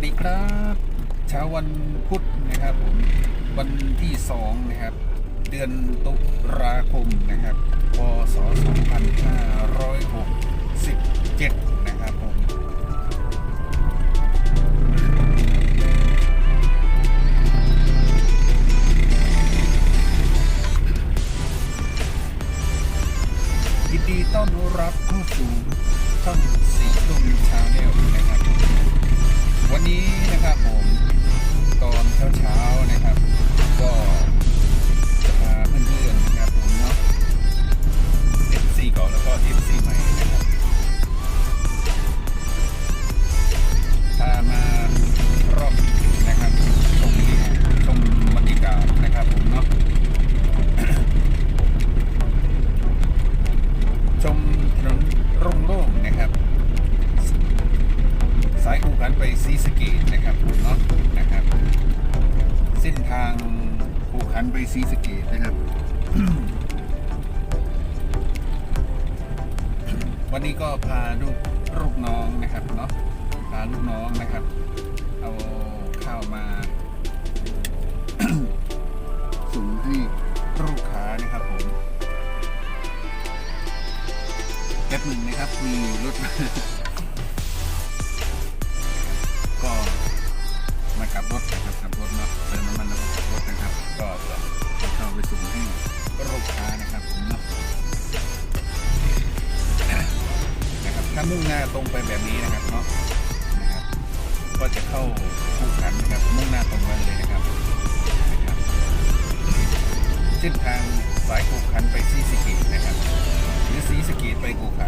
วัสดีครับเช้าวันพุธนะครับผมวันที่สองนะครับ เดือนตุลาคมนะครับพศ2567ันไปซีสเกตนะครับ วันนี้ก็พาลูกลูกน้องนะครับเนาะพาลูกน้องนะครับ เอาข้าวมาส่งให้ลูกค้านะครับผมแป๊บหนึ่งนะครับ มีรถ ถ้ามุ่งหน้าตรงไปแบบนี้นะครับเนาะนะครับ ก็จะเข้าคู่ขันนะครับ มุ่งหน้าตรงไปเลยนะครับนะครับ เส้นทางสายกู่ขันไปซีสกีนะครับ หรือซีสกีไปกู่ขัน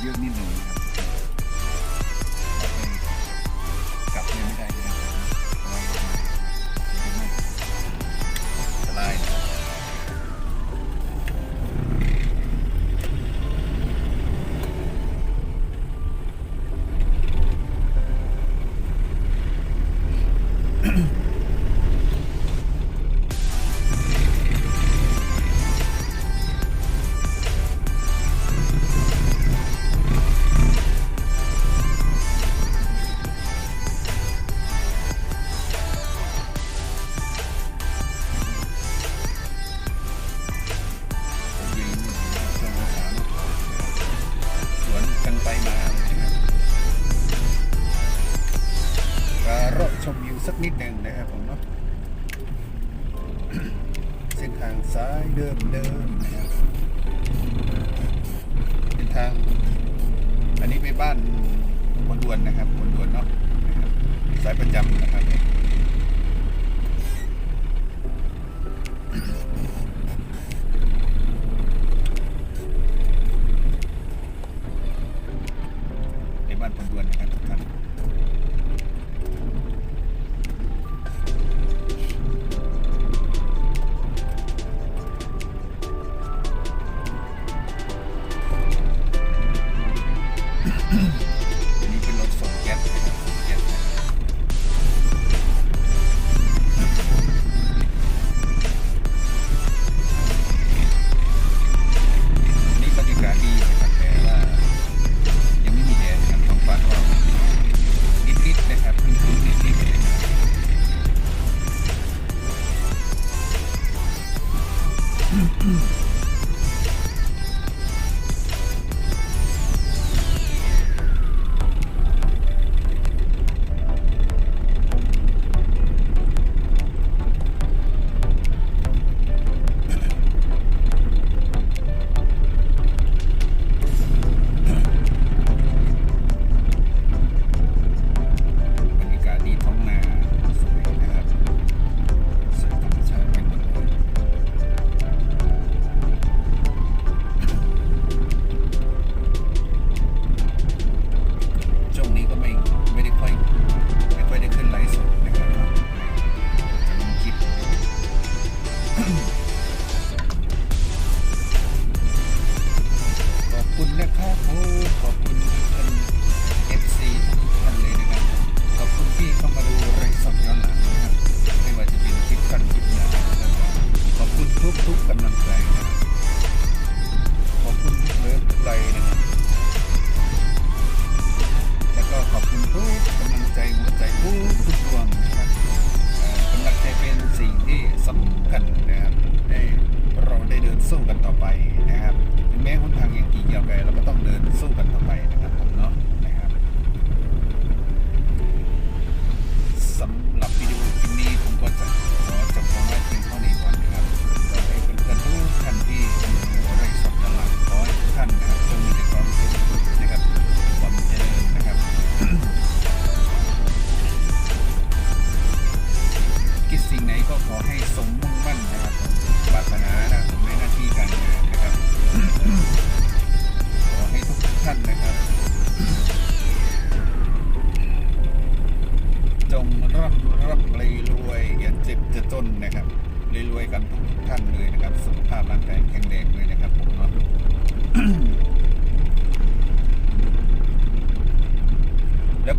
Deus me livre. ทางซ้ายเดิมเดิมเป็นทาง อันนี้ไปบ้านบนดวนนะครับบนดวนเนาะสายประจำนะครับันนะครับให้เราได้เดินสู้กันต่อไปนะครับ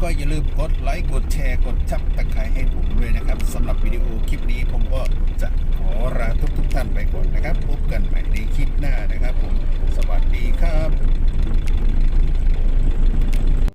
ก็อย่าลืมกดไลค์กดแชร์กดชับตะไคร้ให้ผมด้วยนะครับสำหรับวิดีโอคลิปนี้ผมก็จะขอลาทุกทุกท่านไปก่อนนะครับ พบกันใหม่ในคลิปหน้านะครับผมสวัสดีครับ